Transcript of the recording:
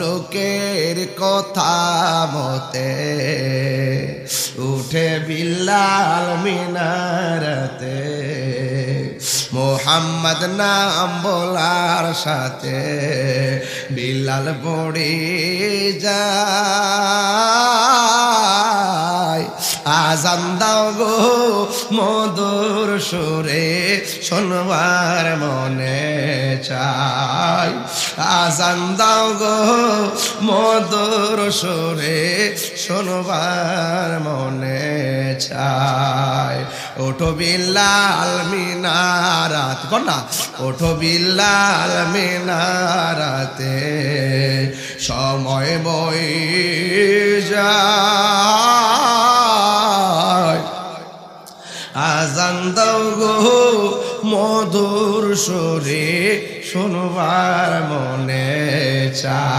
লোকের কথা মতে উঠে বিল্লাল মিনারতে মোহাম্মদ নাম বলার সাথে বিল্লাল পড়ে যায়। আজান দাও গো মধুর সুরে, শোনবার মনে চাই। আজান দাও গো মধুর সুরে, শোনবার মনে চাই। ওঠো বিল্লাল মিনারাত না? ওঠো বিল্লাল মিনারাতে, সময় বই যায়। আজান দাও গো মধুর সুরে শোনবার মনে চায়